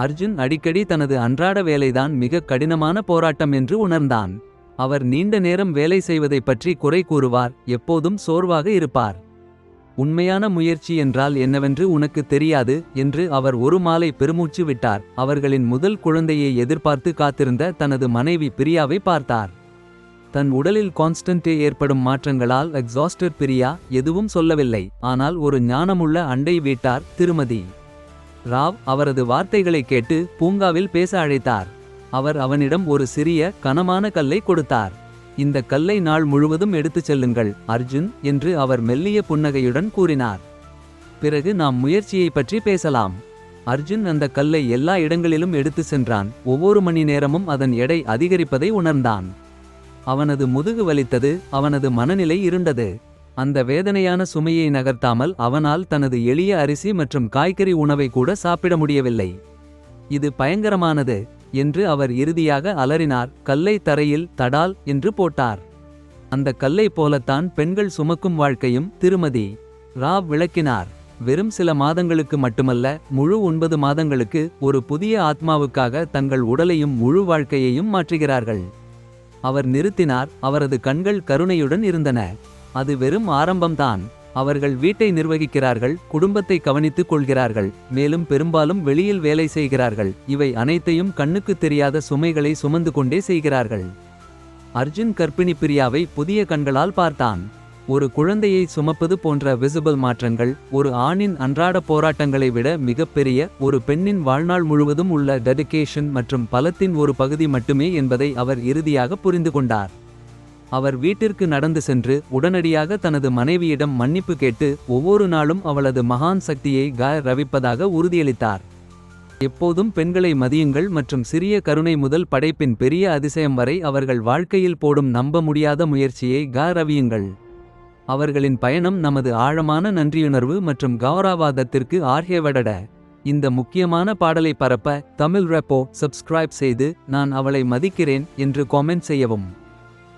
அர்ஜுன் அடிக்கடி தனது அன்றாட வேலைதான் மிக கடினமான போராட்டம் என்று உணர்ந்தான். அவர் நீண்ட நேரம் வேலை செய்வதைப் பற்றி குறை கூறுவார் எப்போதும் சோர்வாக இருப்பார். உண்மையான முயற்சி என்றால் என்னவென்று உனக்கு தெரியாது என்று அவர் ஒரு மாலை பெருமூச்சு விட்டார். அவர்களின் முதல் குழந்தையை எதிர்பார்த்து காத்திருந்த தனது மனைவி பிரியாவை பார்த்தார். தன் உடலில் கான்ஸ்டன்டே ஏற்படும் மாற்றங்களால் எக்ஸாஸ்டர் பிரியா எதுவும் சொல்லவில்லை ஆனால் ஒரு ஞானமுள்ள அண்டை வீட்டார் திருமதி. ராவ் அவரது வார்த்தைகளை கேட்டு பூங்காவில் பேச அழைத்தார். அவர் அவனிடம் ஒரு சிறிய கனமான கல்லை கொடுத்தார். இந்த கல்லை நாள் முழுவதும் எடுத்துச் செல்லுங்கள் அர்ஜுன் என்று அவர் மெல்லிய புன்னகையுடன் கூறினார். பிறகு நாம் முயற்சியை பற்றி பேசலாம். அர்ஜுன் அந்த கல்லை எல்லா இடங்களிலும் எடுத்து சென்றான். ஒவ்வொரு மணி நேரமும் அதன் எடை அதிகரிப்பதை உணர்ந்தான். அவனது முதுகு வலித்தது அவனது மனநிலை இருண்டது. அந்த வேதனையான சுமையை நகர்த்தாமல் அவனால் தனது எளிய அரிசி மற்றும் காய்கறி உணவை கூட சாப்பிட முடியவில்லை. இது பயங்கரமானது என்று அவர் இறுதியாக அலறினார். கல்லை தரையில் தடால் என்று போட்டார். அந்த கல்லை போலத்தான் பெண்கள் சுமக்கும் வாழ்க்கையும் திருமதி ராவ் விளக்கினார். வெறும் சில மாதங்களுக்கு மட்டுமல்ல முழு ஒன்பது மாதங்களுக்கு ஒரு புதிய ஆத்மாவுக்காக தங்கள் உடலையும் முழு வாழ்க்கையையும் மாற்றுகிறார்கள். அவர் நிறுத்தினார். அவரது கண்கள் கருணையுடன் இருந்தன. அது வெறும் ஆரம்பம்தான். அவர்கள் வீட்டை நிர்வகிக்கிறார்கள் குடும்பத்தை கவனித்துக் கொள்கிறார்கள் மேலும் பெரும்பாலும் வெளியில் வேலை செய்கிறார்கள். இவை அனைத்தையும் கண்ணுக்குத் தெரியாத சுமைகளை சுமந்து கொண்டே செய்கிறார்கள். அர்ஜுன் கர்ப்பிணி பிரியாவை புதிய கண்களால் பார்த்தான். ஒரு குழந்தையை சுமப்பது போன்ற விசிபிள் மாற்றங்கள் ஒரு ஆணின் அன்றாட போராட்டங்களை விட மிகப்பெரிய ஒரு பெண்ணின் வாழ்நாள் முழுவதும் உள்ள டெடிகேஷன் மற்றும் பலத்தின் ஒரு பகுதி மட்டுமே என்பதை அவர் இறுதியாக புரிந்து கொண்டார். அவர் வீட்டிற்கு நடந்து சென்று உடனடியாக தனது மனைவியிடம் மன்னிப்பு கேட்டு ஒவ்வொரு நாளும் அவளது மகான் சக்தியை க ரவிப்பதாக உறுதியளித்தார். எப்போதும் பெண்களை மதியுங்கள் மற்றும் சிறிய கருணை முதல் படைப்பின் பெரிய அதிசயம் வரை அவர்கள் வாழ்க்கையில் போடும் நம்ப முடியாத முயற்சியை க ரவியுங்கள் அவர்களின் பயணம் நமது ஆழமான நன்றியுணர்வு மற்றும் கௌரவாதத்திற்கு ஆர்யவடட இந்த முக்கியமான பாடலை பரப்ப தமிழ் ரெப்போ சப்ஸ்கிரைப் செய்து நான் அவளை மதிக்கிறேன் என்று காமெண்ட் செய்யவும்.